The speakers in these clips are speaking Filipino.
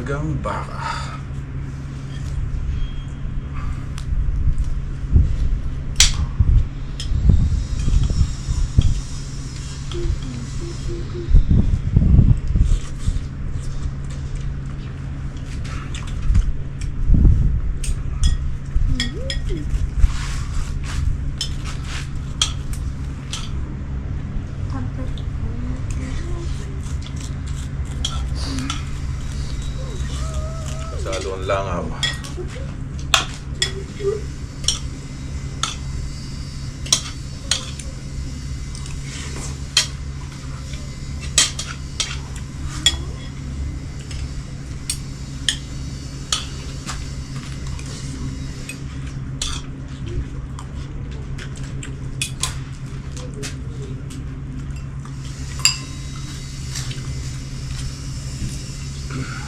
da Mm-hmm.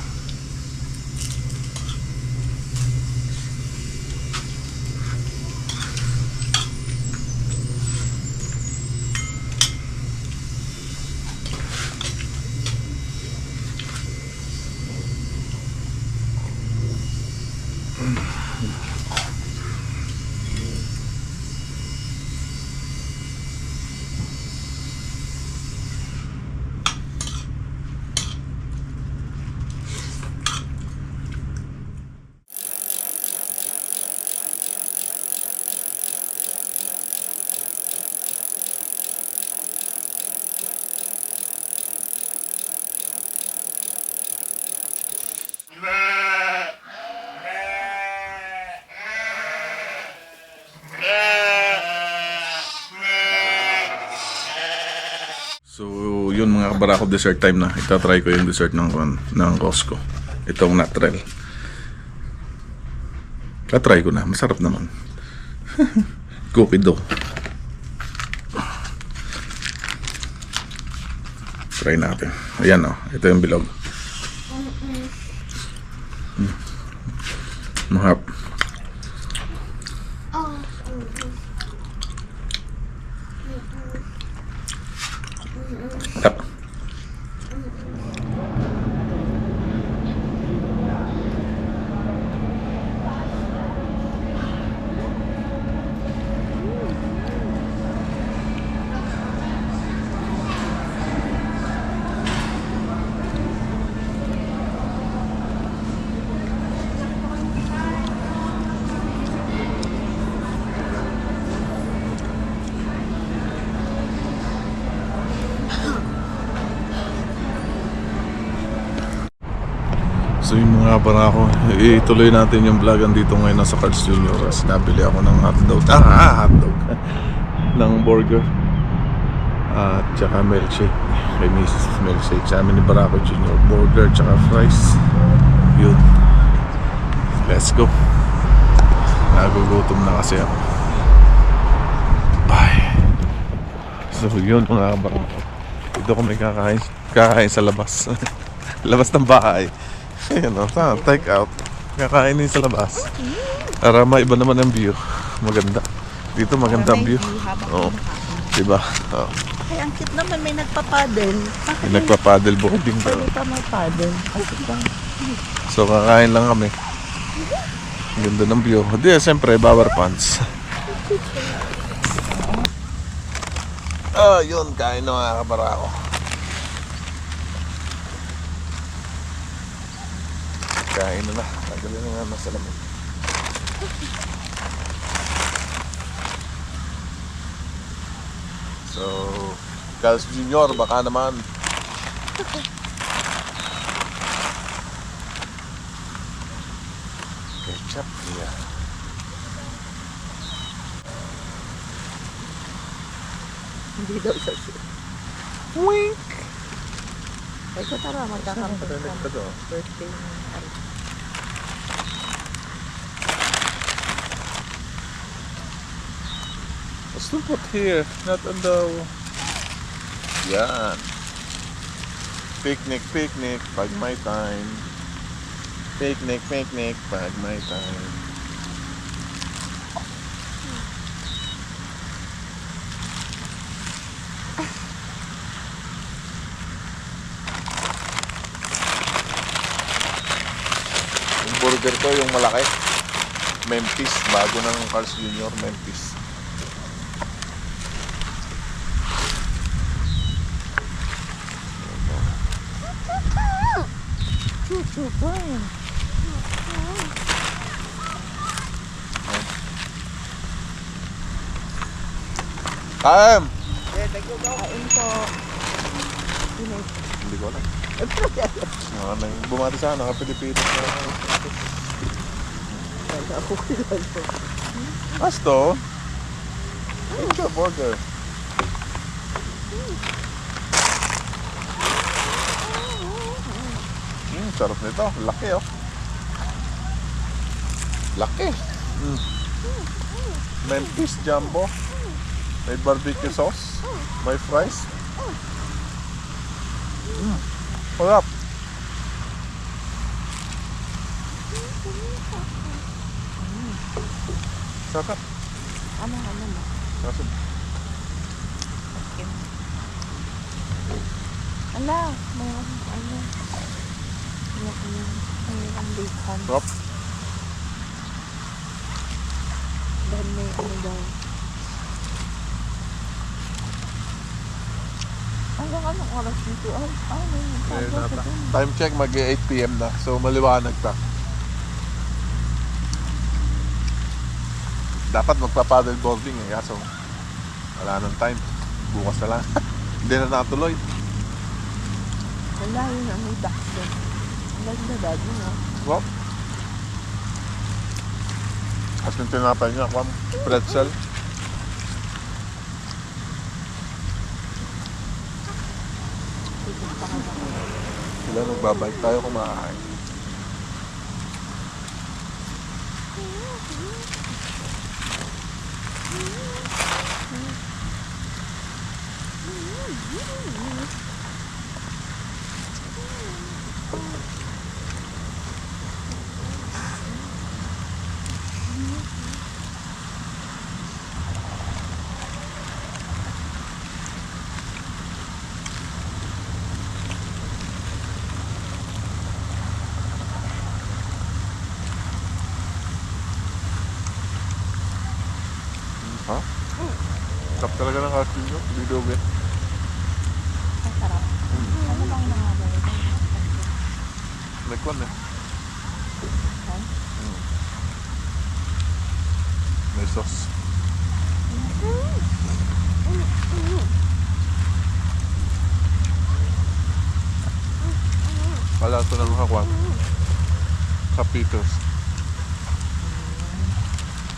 Kabarako dessert time na. Itatry ko yung dessert ng, ng Costco. Itong Natrel. Katry ko na. Masarap naman. Cookie dough. Try natin. Ayan o. Oh. Ito yung bilog. Mm. Mahap. So yung mga para ako, ituloy natin yung vlog dito ngayon sa Carl's Jr. As nabili ako ng hotdog. Ah, hotdog. ng burger. At tsaka milkshake. Kay Mrs. Milkshake. Sa amin ni Barako Jr. Burger tsaka fries. Yun. Let's go. Nagugutom na kasi ako. Bye. So yun mga Barako. Dito kami kakain, kakain sa labas. labas ng bahay. Ayan o, ta, take out. Kakainin sa labas. Para maiba naman ang view. Maganda. Dito maganda ang view. Oo. Diba? Oo. Ay, ang cute naman, may nagpapadel. Bakit May nagpa-paddle boarding daw. Pwede pa may paddle. So kakain lang kami. Ang Ganda ng view. Di, siyempre, bawar pants. Ah, yun. Kain na mga kabarako. Kain na na. Tagalin na nga nasa lamig. So, Carl's Jr. baka naman. Ketchup, yeah. Hindi daw siya siya. Wink! Ay, ko tara, daw. Birthday ni Ay. Do put here, not on the... Yan. Picnic, picnic, pag may time. Picnic, picnic, pag may time. burger ko, yung malaki. Memphis, bago ng Carl's Jr. Memphis. Kaem! Kain po. Hindi ko alam. Mga nang bumati sa akin, naka-Pilipinas na. Ako kilala. Asto? It's your burger. Mm, sarap nito. Laki oh. Laki. Mm. Memphis Jumbo. May barbecue sauce. May fries. Mm. Sarap. Sarap. Ano, ano mo? Sarap. Ala, may ano, ano. Ano, ano. Bacon. Sarap. Dahil may ano daw. Hanggang anong oras dito? Ay, ay, Eh, nata. dun. Time check mag 8pm na. So maliwanag pa. Dapat magpa-paddle boarding eh. Kaso wala nang time. Bukas na lang. Hindi na natuloy. Wala yun ang may ducks doon. Ang ganda daddy, no? Well, as yung tinapay niya, kwan, pretzel. Titig pa ka na. Sila nagbabike tayo kumakain. Ha? Sarap talaga ng cashew nyo. Bidobe. Ang sarap. Ano bang mga gawin? May kwan eh. Ha? May sauce. Wala ito ng hakwan. Kapitos.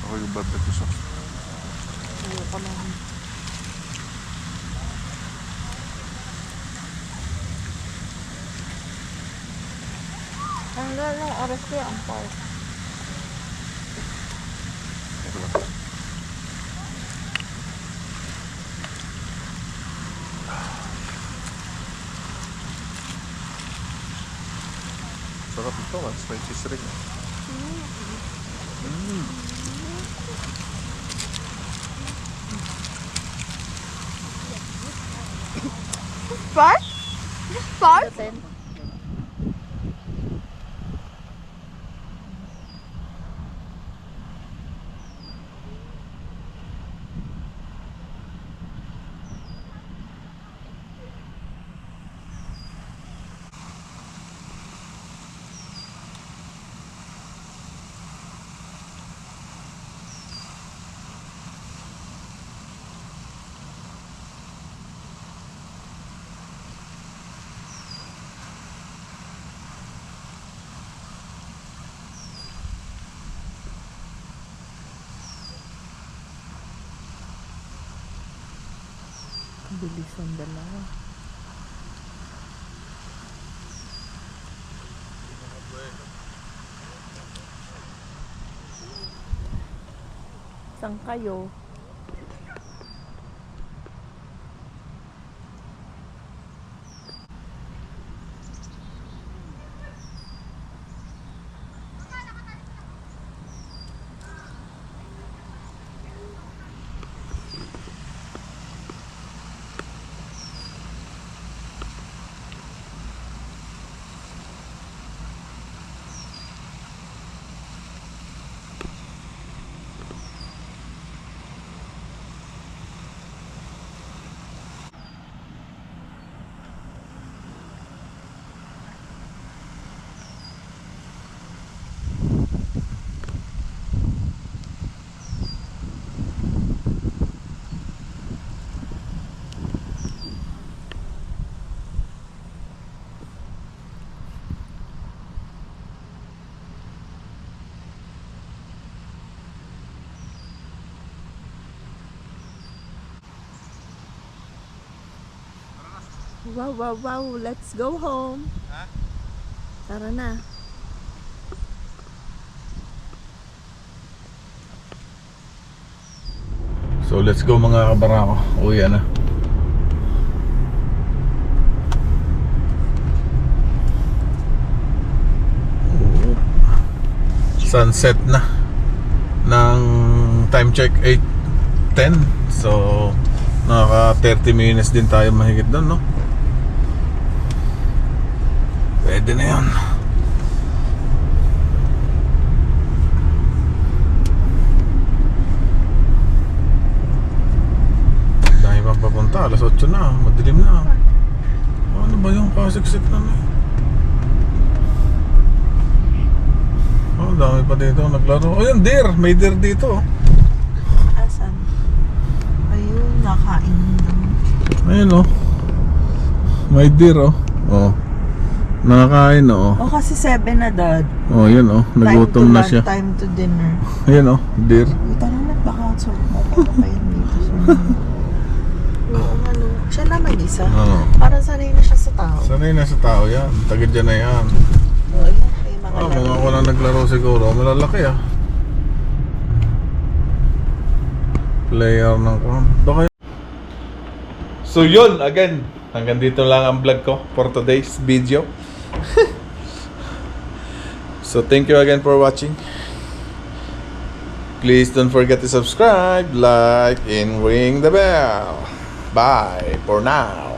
Ako yung barbecue sauce. Ayoko na. Hanggang anong oras kaya ang park? Ito lang. Sarap ito, mas may cheese ring. Mm. Park? Park? Bilis ang dalawa. Saan kayo? Wow, wow, wow. Let's go home. Tara na. So let's go mga kabarako. Uwi na. Sunset na ng time check 8.10 so nakaka 30 minutes din tayo mahigit doon no pwede na yan dahil pang papunta alas 8 na madilim na. Ano ba yung kasiksik na na oh dami pa dito naglaro. Ayun deer! May deer dito oh. Asan? Ayun, nakain ayun oh. May deer oh. Oh nakakain oh Oh, kasi 7 na, Dad. oh yun oh nagutom na siya Time to dinner. ayun oh deer Uy, tara na, baka sort mo pa kayo dito. Oo, ano. Siya na mag-isa. Oo. Parang sanay na siya sa tao. sanay na sa tao yan tagad dyan na yan Oo, yan. May mga Ah, mga ako lang naglaro siguro. Malalaki ah. Player ng kwan. Baka So yun, again. Hanggang dito lang ang vlog ko for today's video. So thank you again for watching. Please don't forget to subscribe, like, and ring the bell. Bye for now.